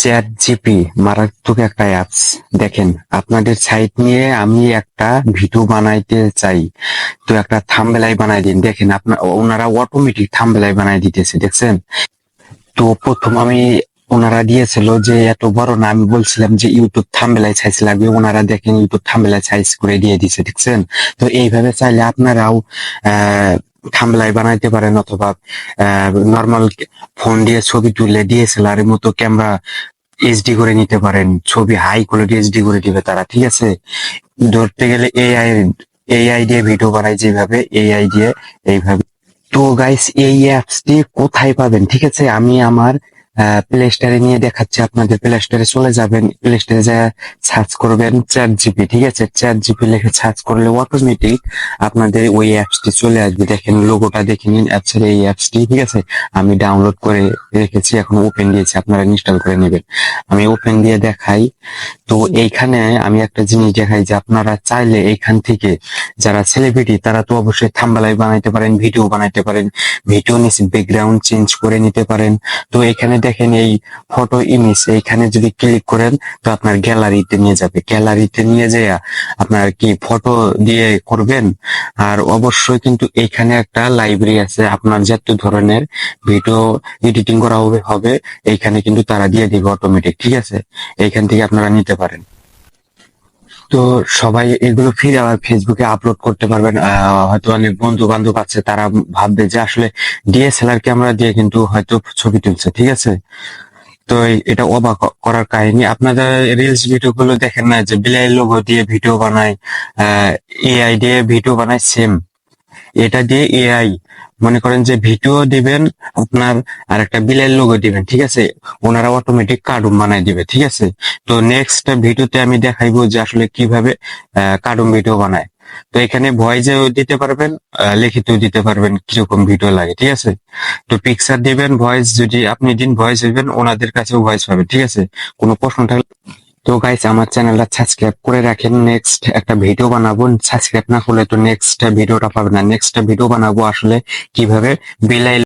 Chat GP মারাত্মক একটা apps দেখেন, আপনাদের সাইট নিয়ে আমি একটা ভিডিও বানাইতে চাই। তো একটা থাম্বেলাই বানাই দিন। দেখেন আপনার ওনারা অটোমেটিক থাম্বেলাই বানাই দিতেছে, দেখছেন? তো প্রথম আমি ওনারা দিয়েছিল যে, এত বড় না। আমি বলছিলাম যে ইউটিউব থাম্বেলাই সাইজ লাগবে। ওনারা দেখেন ইউটিউব থাম্বেলাই সাইজ করে দিয়ে দিছে, দেখছেন? তো এইভাবে চাইলে আপনারাও, আহ থাম্বেলাই বানাইতে পারেন অথবা নর্মাল ফোন দিয়ে ছবি তুলে ডিএসএলআর মতো ক্যামেরা এইচডি করে নিতে পারেন। ছবি হাই কোয়ালিটি এইচডি করে দিবে তারা, ঠিক আছে? ধরতে গেলে এআই এআই দিয়ে ভিডিও বানায় যেভাবে এআই দিয়ে এইভাবে। তো গাইস এই অ্যাপসটি কোথায় পাবেন, ঠিক আছে? আমি আমার প্লে স্টোরে নিয়ে দেখাচ্ছি আপনাদের। প্লে স্টোরে চলে যাবেন। প্লে স্টোরে যা সার্চ করবেন চ্যাট জিপি ঠিক আছে? চ্যাট জিপি লিখে সার্চ করলে অটোমেটিক আপনাদের ওই অ্যাপসটি চলে আসবে। দেখেন লোগোটা দেখে নিন অ্যাপসের এই অ্যাপসটি ঠিক আছে? আমি ডাউনলোড করে রেখেছি, এখন ওপেন দিয়েছি, আপনারা ইনস্টল করে নেবেন। আমি ওপেন দিয়ে দেখাই। তো এইখানে আমি একটা জিনিস দেখাই যে আপনারা চাইলে এইখান থেকে যারা সেলিব্রিটি তারা তো অবশ্যই থাম্বালাই বানাইতে পারেন, ভিডিও বানাইতে পারেন, ভিডিও নিচে ব্যাকগ্রাউন্ড চেঞ্জ করে নিতে পারেন। তো এখানে দেখেন এই ফটো ইমেজ এইখানে যদি ক্লিক করেন, তো আপনার গ্যালারিতে নিয়ে যাবে। গ্যালারিতে নিয়ে যেয়া আপনার কি ফটো দিয়ে করবেন? আর অবশ্যই কিন্তু এখানে একটা লাইব্রেরি আছে। আপনার যত ধরনের ভিডিও এডিটিং করা হবে হবে, এইখানে কিন্তু তারা দিয়ে দিবে অটোমেটিক ঠিক আছে? এইখান থেকে আপনারা নিতে পারেন। তো সবাই এগুলো ফিরে আবার ফেসবুকে আপলোড করতে পারবেন। হয়তো অনেক বন্ধু বান্ধব আছে, তারা ভাববে যে আসলে ডিএসএলআর ক্যামেরা দিয়ে কিন্তু হয়তো ছবি তুলছে, ঠিক আছে? তো এটা অবাক করার কাহিনী। আপনারা রিলস ভিডিও গুলো দেখেন না, যে বিলাই লোগো দিয়ে ভিডিও বানায় এআই দিয়ে ভিডিও বানায় সেম এটা দিয়ে এআই মনে করেন যে ভিডিও দিবেন আপনার আর একটা বিলের লোগো দিবেন ঠিক আছে? ওনারা অটোমেটিক কার্টুন বানাই দিবে ঠিক আছে? তো নেক্সট ভিডিওতে আমি দেখাইবো যে আসলে কীভাবে কার্টুন ভিডিও বানায়। তো এখানে ভয়েসেও দিতে পারবেন আহ, লিখিতেও দিতে পারবেন কীরকম ভিডিও লাগে ঠিক আছে? তো পিকচার দিবেন ভয়েস যদি আপনি দিন ভয়েস দিবেন ওনাদের কাছেও ভয়েস পাবেন ঠিক আছে? কোনো প্রশ্ন থাকলে তো গাইস আমার চ্যানেলটা সাবস্ক্রাইব করে রাখেন। নেক্সট একটা ভিডিও বানাবো। সাবস্ক্রাইব না করলে তো নেক্সট ভিডিওটা পাবে না। নেক্সট ভিডিও বানাবো আসলে কীভাবে? বিলাই